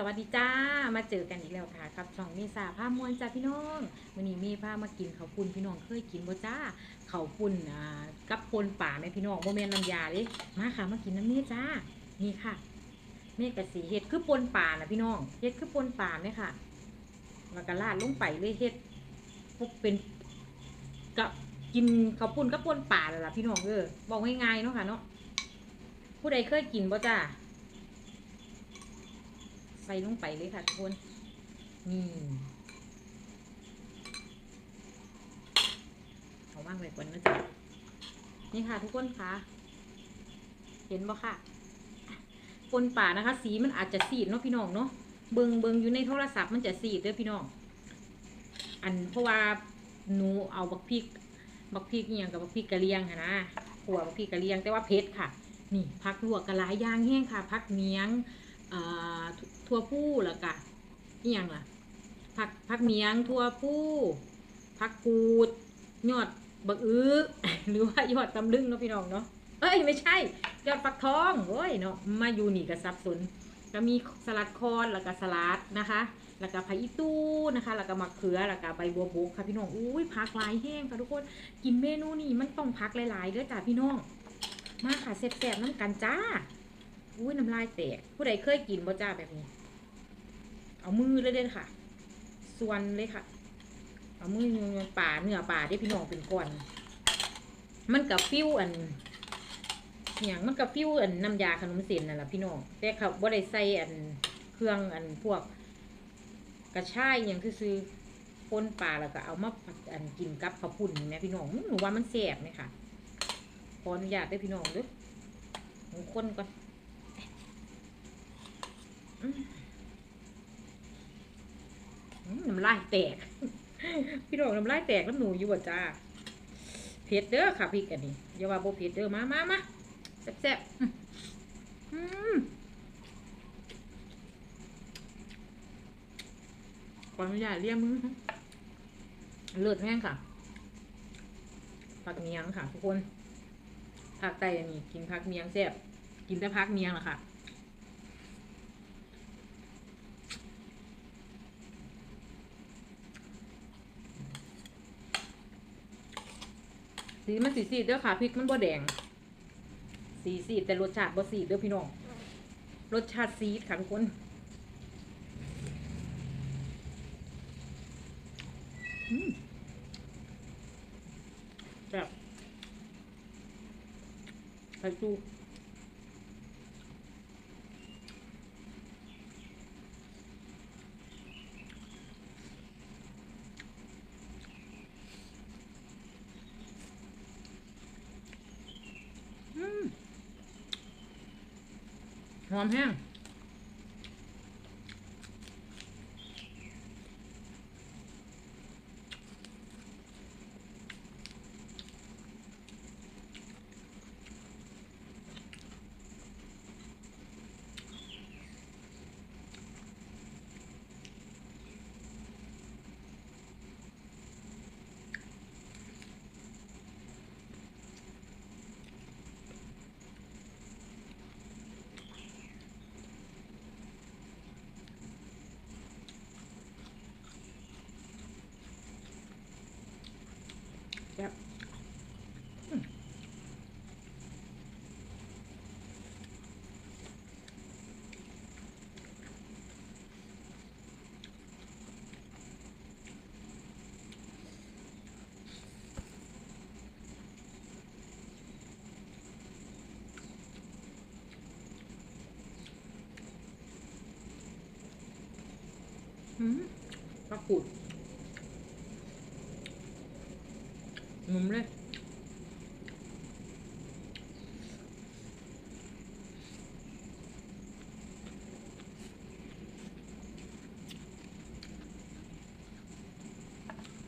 สวัสดีจ้า มาเจอกันอีกแล้วค่ะกับช่องเมษาผ้ามวลจ้าพี่น้องวันนี้มีผ้ามากินข้าวปุ้นพี่น้องเคยกินบ่จ้าข้าวปุ้นอ่ากับปนป่าแม่พี่น้องโมเมนน้ำยาเลยมาค่ะมากินน้ำเนี้จ้านี่ค่ะเมฆกะสีเห็ดคือปนป่านะพี่น้องเห็ดคือปนป่าเนี่ยค่ะแล้วก็ราดลงไปเลยเห็ดพวกเป็นกับกินข้าวปุ้นกับปนป่าเลยล่ะพี่น้องเออบอกง่ายๆเนาะค่ะเนาะผู้ใดเคยกินบ่จ้า ใส่ลงไปเลยค่ะทุกคน นี่เอาว่างไว้ก่อนนะจ๊ะนี่ค่ะทุกคนคะเห็นบ่ค่ะปนป่านะคะ สีมันอาจจะสีดเนาะพี่น้องเนาะเบิงเบิงอยู่ในโทรศัพท์มันจะสีดเด้อพี่น้อง อันเพราะว่าหนูเอาบักพริกบักพริกอหย่างกับบักพริกกะเลียงค่ะนะขัวบักพริกกะเลียงแต่ว่าเผ็ดค่ะ นี่พักลวกกระหลายย่างแห้งค่ะพักเมียง ทั่วผู้แล้วก็อีหยังล่ะผักผักเมียงทั่วผู้ผักกูด ยอดบักอื้อหรือว่ายอดตำลึงเนาะพี่น้องเนาะเอ้ยไม่ใช่ ยอดฟักทองโอ้ยเนาะมาอยู่นี่ก็สับสนก็มีสลัดคอนแล้วก็สลัดนะคะ แล้วก็ผักอีตู้นะคะ แล้วก็มะเขือแล้วก็ใบบัวบกค่ะพี่น้องอุ้ยผักหลายแห้งค่ะทุกคนกินเมนูนี้มันต้องผักหลายๆเด้อจ้าพี่น้องมาค่ะแซ่บๆน้ำกันจ้า อุ้ยน้ำลายแตก ผู้ใดเคยกินบ่จ้าแบบนี้ เอามือเลยเด้อค่ะ ส่วนเลยค่ะ เอามือเนื้อป่าเนื้อป่าได้พี่น้องเป็นก้อน มันกับฟิวอันอย่างมันกับฟิวอันน้ำยาขนมเส้นนั่นแหละพี่น้อง แต่เขาบ่ได้ใส่อันเครื่องอันพวก กระชายอย่างคือซื้อปนปลาแล้วก็เอามาอันกินกับข้าวปุ้นนี่แม่พี่น้องหนูว่ามันแซ่บไหมค่ะขออนุญาตได้พี่น้องด้อหนูคนก่อน อืมอืม น้ำลายแตก พี่น้องน้ำลายแตกน้ำหนูอยู่บ่จ้าเผ็ดเด้อค่ะพริกอันนี้อย่าว่าบ่เผ็ดเด้อมามามาแซ่บๆอืมอืมขออนุญาตเรียกมือเลือดแห้งค่ะผักเมียงค่ะทุกคนผักไตอันนี้กินผักเมียงแซ่บกินแต่ผักเมียงละค่ะ สีมันสีสีเด้อค่ะพริกมันบ่แดง สีสีแต่รสชาติบ่สีเด้อพี่น้อง รสชาติซีดค่ะทุกคนแบบไข่จูอืม หอมแห้ง แบบอืมอืม ปลาปูดนุ่มเลย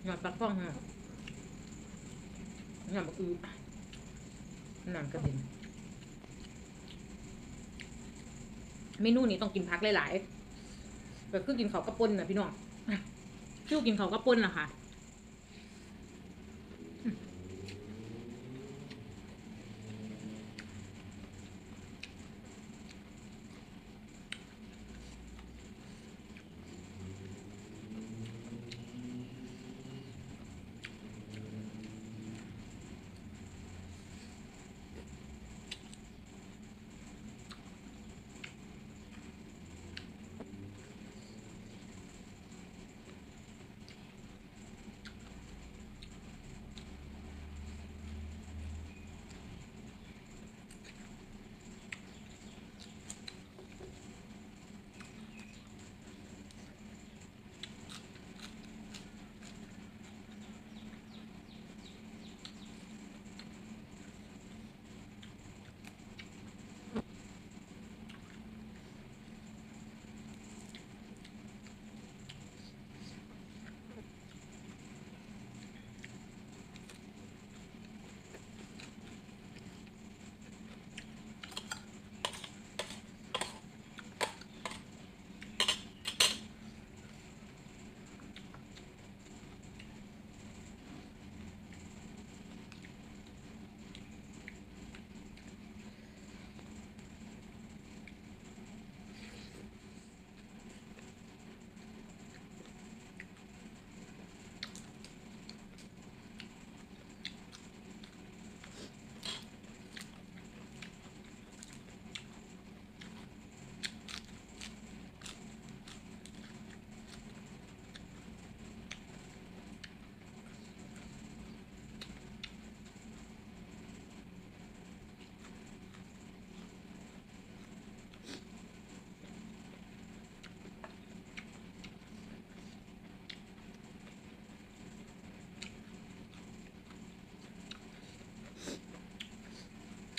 หยอดปลาฟ้องฮะหยอดปลาอือหนังกระเด็นเมนูนี้ต้องกินพักหลายๆแบบคือกินเขาวกระปุนนะพี่น้อง คิวกินเขาก็ปุ้นเหรอคะ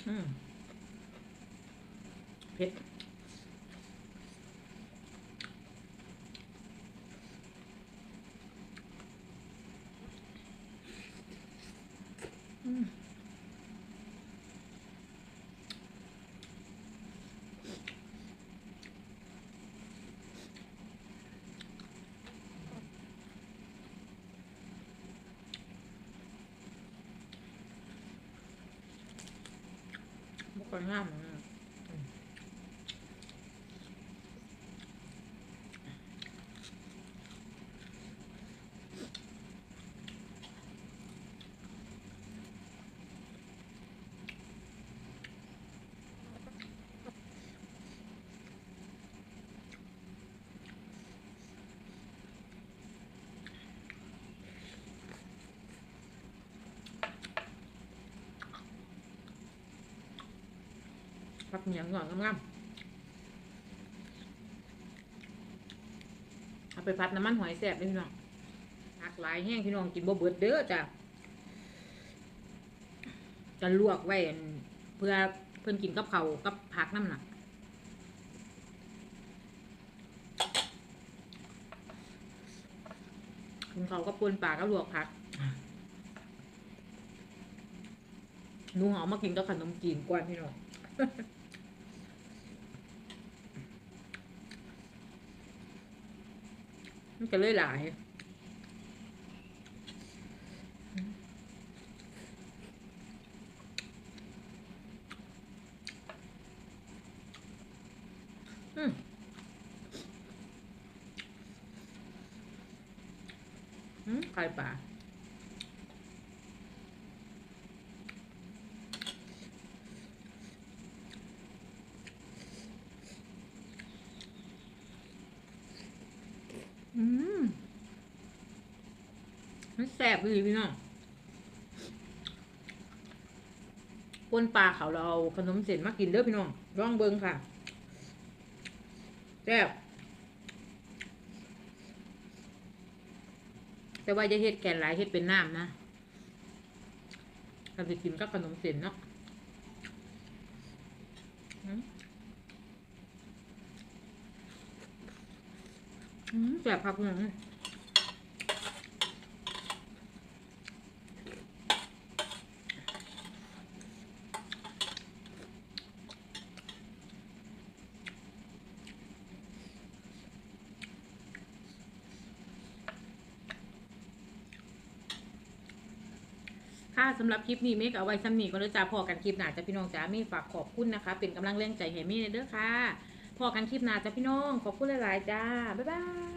嗯。别 บุกค นงามอะผักเหนียวหน่อยงามๆเอาไปผัดน้ำมันหอยแซ่บเลยพี่น้องผักหลายแห้งพี่น้องกินบ่เบิดเด้อจ้ะจะลวกไว้เพื่อเพิ่อนกินกับเขาวกับผักน้ำหนักกินเขาวกับปนปลากับลวกผักหนูเอามากินกับขนมจีนกวนพี่น้อง มันก็เลยหลายอืมอืมไข่ปลาอืมมันแซ่บเลยพี่น้องปนปลาเขาเราขนมเส้นมากินเด้อพี่น้องลองเบิงค่ะแซ่บแต่ว่าจะเฮ็ดแกนหลายเฮ็ดเป็นน้ำนะถ้าจะกินก็ขนมเส้นเนาะอืมแซ่บครับพี่น้อง ค่ะสำหรับคลิปนี้เมกเอาไว้ซ้ำนี่ก็เลยจ้าพอกันคลิปหน้าจ้าพี่น้องจ้าเมฆฝากขอบคุณนะคะ เป็นกำลังแรงใจให้เมฆเด้อค่ะพอกันคลิปหน้าจ้าพี่น้องขอบคุณหลายๆจ้าบ๊ายบาย